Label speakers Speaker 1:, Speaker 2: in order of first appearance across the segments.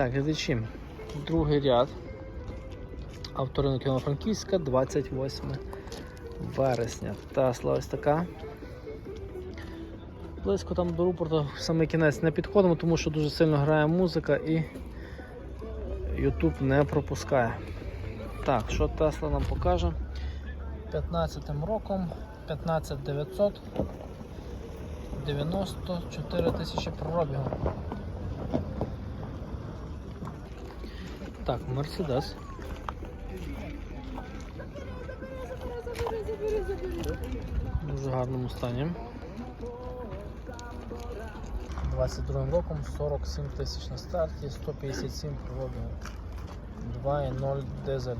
Speaker 1: Так, глядачі, другий ряд. Авторинок Івано-Франківська, 28 вересня. Тесла ось така. Близько там до рупорта в самий кінець не підходимо, тому що дуже сильно грає музика і YouTube не пропускає. Так, що Тесла нам покаже? 15 роком 15900 94 тисячі пробігу. Так, Мерседес. В дуже гарному стані. 22 роком 47 тисяч на старті, 157 пробігу. 2.0 дизель.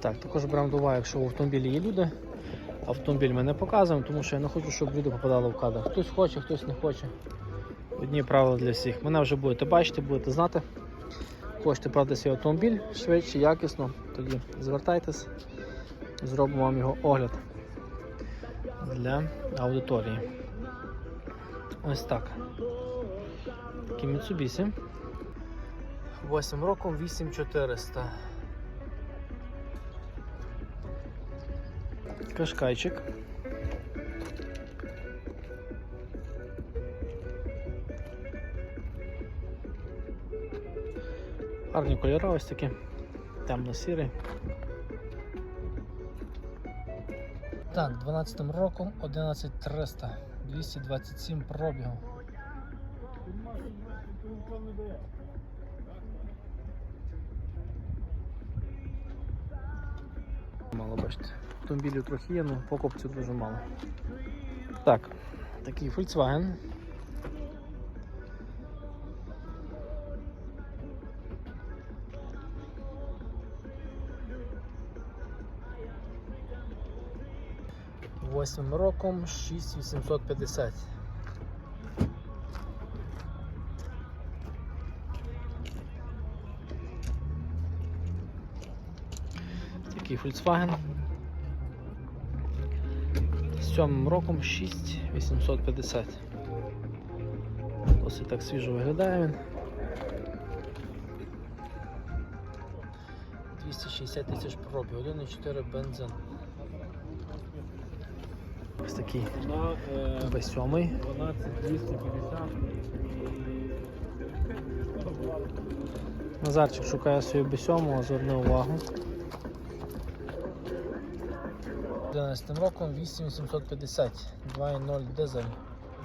Speaker 1: Так, також беремо до уваги, якщо в автомобілі є люди. Автомобіль ми не показуємо, тому що я не хочу, щоб люди попадали в кадр. Хтось хоче, хтось не хоче. Одні правила для всіх. Мене вже будете бачити, будете знати. Хочете брати свій автомобіль швидше, якісно, тоді звертайтесь, зробимо вам його огляд для аудиторії. Ось так. Такий Mitsubishi. 8 роком 8400. Кашкайчик. Гарні кольори ось такі. Темно-сірий. Так, 12 роком 11300. 227 пробігу. Мало бачите. Автомобілів трохи є, але покупців дуже мало. Так, такий Volkswagen. Восьмим роком 6850. Такий Volkswagen. З сьомим роком 6850. Досить так свіжо виглядає він. 260 тисяч пробіг, 1,4 бензин. Ось такий
Speaker 2: е,
Speaker 1: B7.
Speaker 2: 12 250.
Speaker 1: Назарчик шукає свою B7, зверни увагу. 11 роком 8850, 2.0 дизель,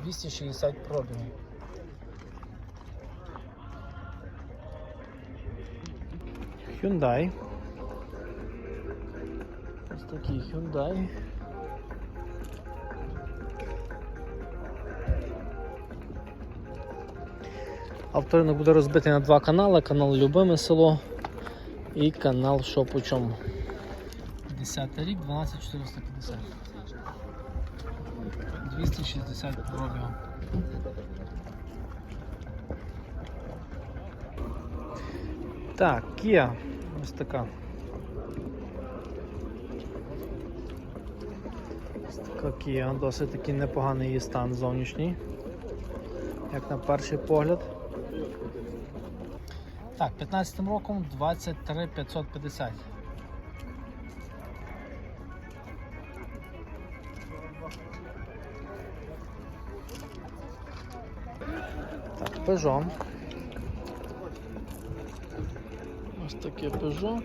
Speaker 1: 260 пробігів. Hyundai. Ось такий Hyundai. Авторинок буде розбитий на два канали. Канал Любиме село і канал Що по чому. 10 рік, 12450. 260 пробігу. Так, Kia. Ось така. Ось така Kia. Досить такий непоганий її стан зовнішній. Як на перший погляд. Так, 15 роком 23 550. Так, Peugeot. Ось таке Peugeot.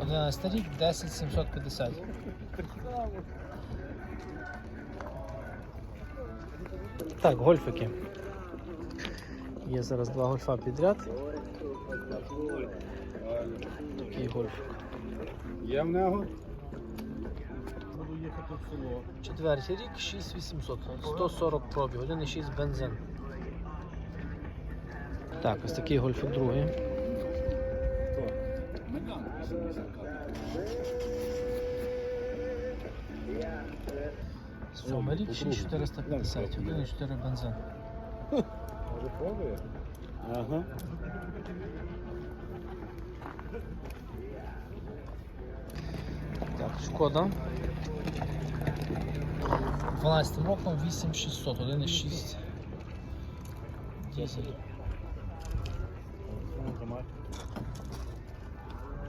Speaker 1: 11 рік, 10 750. Так, гольфики. Є зараз два гольфа підряд. Такий гольфик.
Speaker 2: Є в нього. Буду їхати в село.
Speaker 1: Четвертий рік 6800, 140 пробіг, 1,6 бензин. Так, ось такий гольфик другий. Сьомий рік 6450, 1,4 бензин.
Speaker 2: Може пробує? Ага.
Speaker 1: Так, шкода. 12 роком 8600, 1,6. Дізель.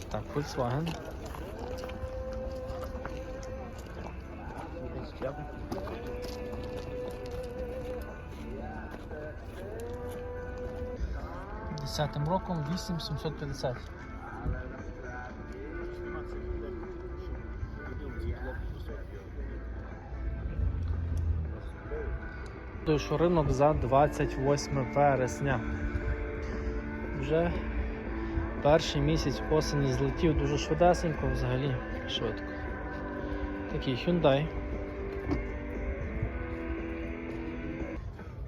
Speaker 1: Так, Volkswagen. Десятим роком 8750. Той, що ринок за 28 вересня. Вже перший місяць осені злетів дуже швидесенько, взагалі швидко. Такий Hyundai.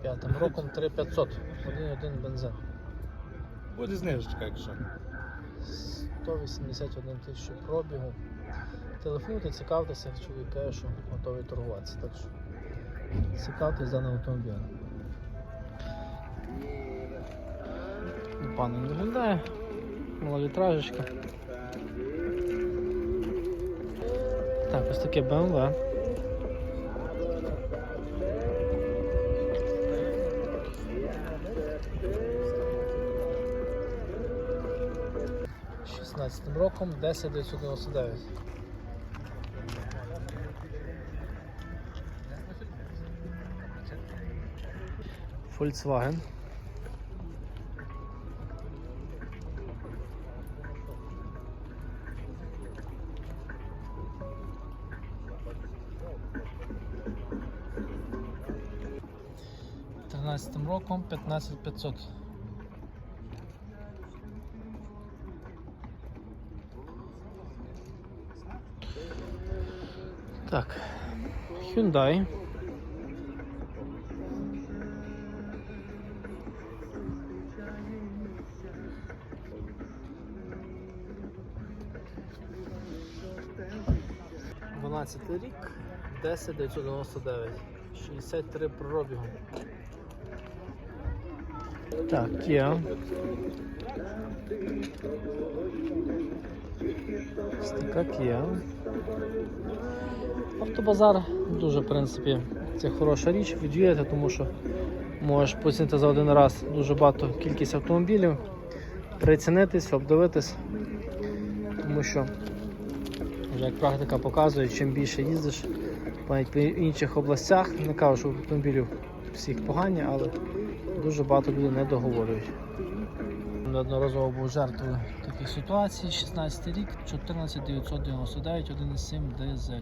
Speaker 1: П'ятим роком 3500. 1,1 бензин.
Speaker 2: Буде знижечка, якщо.
Speaker 1: 181 тисячу пробігу. Телефонуйте, цікавтеся, чоловік каже, що готовий торгуватися. Так що цікавтесь даним автомобілем. Пан не виглядає. Маловітражечка. Так, ось таке BMW. Шістнадцятим роком 10999. Volkswagen. Тринадцятим роком 15500. Так, Hyundai. Дванадцятий рік, 10999, 63 пробігу. Так, Kia. Ось така Kia. Автобазар дуже, в принципі, це хороша річ відвідати, тому що можеш поцінити за один раз дуже багато кількість автомобілів, прицінитись, обдивитись, тому що, як практика показує, чим більше їздиш навіть по інших областях, не кажу, що автомобілів всіх погані, але дуже багато людей не договорюють. Неодноразово був жертвою таких ситуацій. 16 рік, 14999, 1,7 дизель.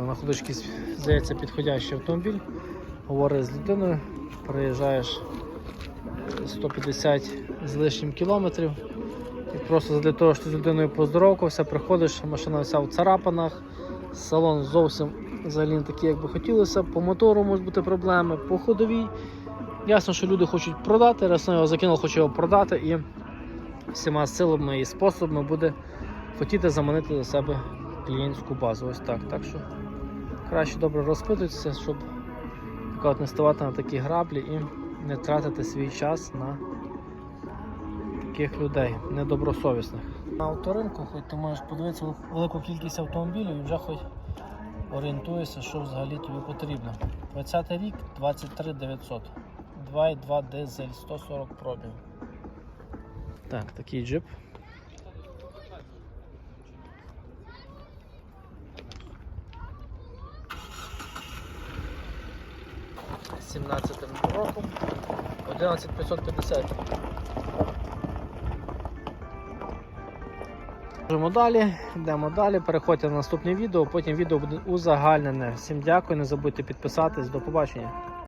Speaker 1: На ходочці здається підходящий автомобіль. Говориш з людиною, приїжджаєш 150 з лишнім кілометрів. І просто для того, що з людиною поздоровкався, приходиш, машина вся в царапинах, салон зовсім взагалі не такий, як би хотілося. По мотору можуть бути проблеми, по ходовій. Ясно, що люди хочуть продати, раз на його закинув, хоче його продати і всіма силами і способами буде хотіти заманити до себе клієнтську базу. Ось так. Так що краще добре розпитуйтеся, щоб не ставати на такі граблі і не тратити свій час на таких людей недобросовісних. На авторинку, хоч ти можеш подивитися велику кількість автомобілів і вже хоч орієнтуєшся, що взагалі тобі потрібно. 20 рік 23 900. 2,2 дизель, 140 пробів. Так, такий джип. 17 роком 11550. Йдемо далі, йдемо далі, переходьте на наступне відео, потім відео буде узагальнене. Всім дякую, не забудьте підписатись, до побачення.